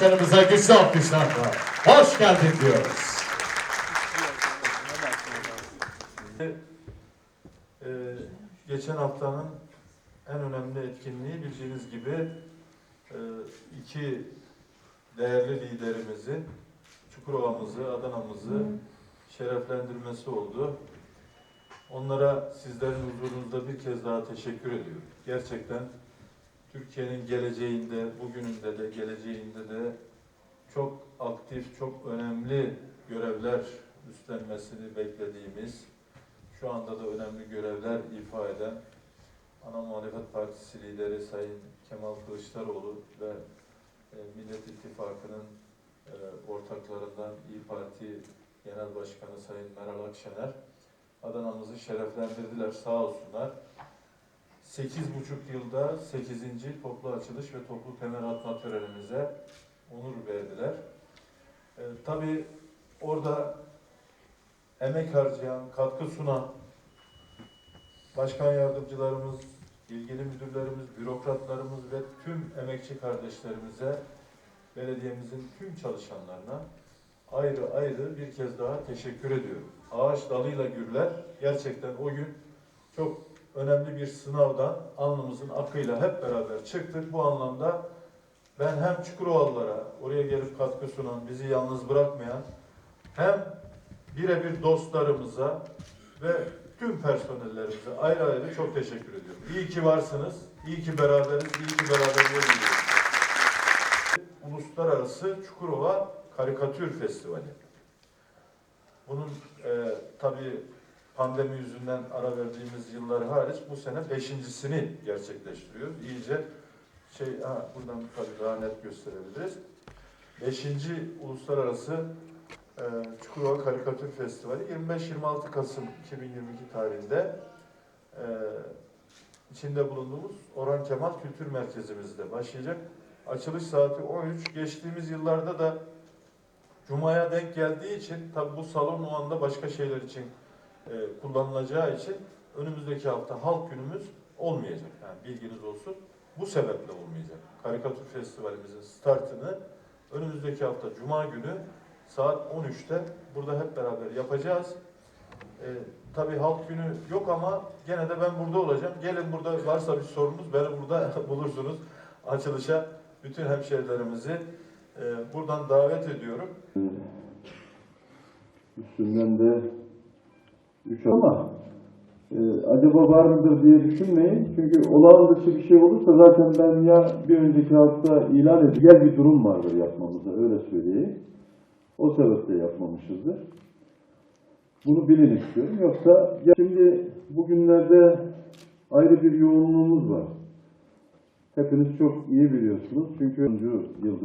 Başkanımıza güçlü alkışlarla hoş geldin diyoruz. Ee, geçen haftanın en önemli etkinliği bildiğiniz gibi e, iki değerli liderimizi, Çukurova'mızı, Adana'mızı şereflendirmesi oldu. Onlara sizlerin huzurunuzda bir kez daha teşekkür ediyorum. Gerçekten Türkiye'nin geleceğinde, bugününde de, geleceğinde de çok aktif, çok önemli görevler üstlenmesini beklediğimiz, şu anda da önemli görevler ifa eden Ana Muhalefet Partisi lideri Sayın Kemal Kılıçdaroğlu ve e, Millet İttifakı'nın e, ortaklarından İyi Parti Genel Başkanı Sayın Meral Akşener Adana'mızı şereflendirdiler sağ olsunlar. 8,5 yılda 8. toplu açılış ve toplu temel atma törenimize onur verdiler. E, tabii orada emek harcayan, katkı sunan başkan yardımcılarımız, ilgili müdürlerimiz, bürokratlarımız ve tüm emekçi kardeşlerimize, belediyemizin tüm çalışanlarına ayrı ayrı bir kez daha teşekkür ediyorum. Ağaç dalıyla gürler. Gerçekten o gün çok önemli bir sınavdan alnımızın akıyla hep beraber çıktık. Bu anlamda ben hem Çukurovalılara, oraya gelip katkı sunan, bizi yalnız bırakmayan, hem birebir dostlarımıza ve tüm personellerimize ayrı ayrı çok teşekkür ediyorum. İyi ki varsınız, iyi ki beraberiz, iyi ki beraber yürüyoruz. Uluslararası Çukurova Karikatür Festivali. Bunun e, tabii pandemi yüzünden ara verdiğimiz yıllar hariç bu sene beşincisini gerçekleştiriyoruz. İyice şey, ha, buradan tabii daha net gösterebiliriz. Beşinci Uluslararası e, Çukurova Karikatür Festivali 25-26 Kasım 2022 tarihinde e, içinde bulunduğumuz Orhan Kemal Kültür Merkezimizde başlayacak. Açılış saati 13. Geçtiğimiz yıllarda da Cuma'ya denk geldiği için tabi bu salon o anda başka şeyler için e, kullanılacağı için önümüzdeki hafta halk günümüz olmayacak. Yani bilginiz olsun. Bu sebeple olmayacak. Karikatür Festivalimizin startını önümüzdeki hafta Cuma günü saat 13'te burada hep beraber yapacağız. Ee, tabii halk günü yok ama gene de ben burada olacağım. Gelin burada varsa bir sorunuz beni burada bulursunuz. Açılışa bütün hemşehrilerimizi e, buradan davet ediyorum. Üstünden de üç ama e, acaba var mıdır diye düşünmeyin. Çünkü olağan dışı bir şey olursa zaten ben ya bir önceki hafta ilan gel bir durum vardır yapmamıza öyle söyleyeyim. O sebeple yapmamışızdır. Bunu bilin istiyorum. Yoksa ya şimdi bugünlerde ayrı bir yoğunluğumuz var. Hepiniz çok iyi biliyorsunuz. Çünkü 10. yıl